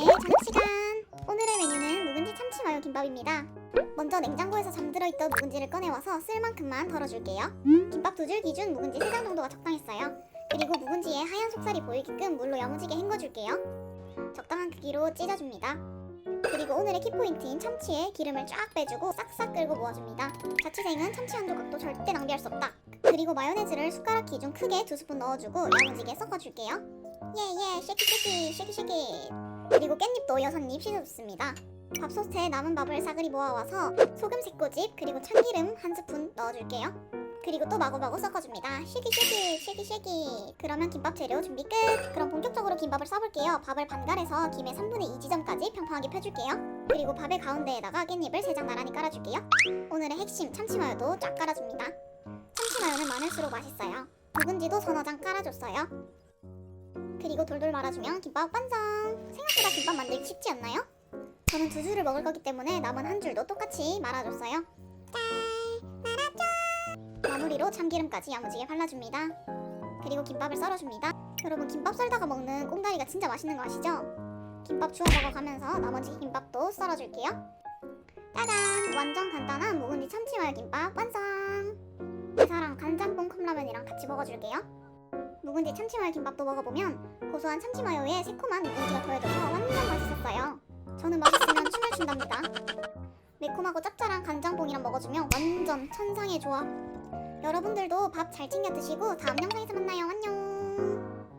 네, 저녁 시간. 오늘의 메뉴는 묵은지 참치 마요 김밥입니다. 먼저 냉장고에서 잠들어 있던 묵은지를 꺼내와서 쓸 만큼만 덜어줄게요. 김밥 두 줄 기준 묵은지 3장 정도가 적당했어요. 그리고 묵은지에 하얀 속살이 보이게끔 물로 야무지게 헹궈줄게요. 적당한 크기로 찢어줍니다. 그리고 오늘의 키포인트인 참치에 기름을 쫙 빼주고 싹싹 끌고 모아줍니다. 자취생은 참치 한 조각도 절대 낭비할 수 없다. 그리고 마요네즈를 숟가락 기준 크게 두 스푼 넣어주고 야무지게 섞어줄게요. 예예 쉐키 쉐키 쉐키 쉐키 그리고 깻잎도 여섯 입 씻어줬습니다. 밥솥에 남은 밥을 싸그리 모아와서 소금 새꼬집 그리고 참기름 한 스푼 넣어줄게요. 그리고 또 마구마구 섞어줍니다. 쉐키 쉐키 쉐키 쉐키 그러면 김밥 재료 준비 끝. 그럼 본격적으로 김밥을 싸볼게요. 밥을 반갈해서 김의 3분의 2 지점까지 평평하게 펴줄게요. 그리고 밥의 가운데에다가 깻잎을 3장 나란히 깔아줄게요. 오늘의 핵심 참치마요도 쫙 깔아줍니다. 참치마요는 많을수록 맛있어요. 묵은지도 서너 장 깔아줬어요 그리고 돌돌 말아주면 김밥 완성! 생각보다 김밥 만들기 쉽지 않나요? 저는 두 줄을 먹을 거기 때문에 남은 한 줄도 똑같이 말아줬어요. 짠! 말아줘! 마무리로 참기름까지 야무지게 발라줍니다. 그리고 김밥을 썰어줍니다. 여러분 김밥 썰다가 먹는 꽁다리가 진짜 맛있는 거 아시죠? 김밥 주워 먹어가면서 나머지 김밥도 썰어줄게요. 짜잔! 완전 간단한 묵은지 참치마요 김밥 완성! 회사랑 간짬뽕 컵라면이랑 같이 먹어줄게요. 묵은지 참치마요 김밥도 먹어보면 고소한 참치마요에 새콤한 묵은지가 더해져서 완전 맛있었어요. 저는 맛있으면 춤을 춘답니다. 매콤하고 짭짤한 간장뽕이랑 먹어주면 완전 천상의 조합. 여러분들도 밥 잘 챙겨 드시고 다음 영상에서 만나요. 안녕.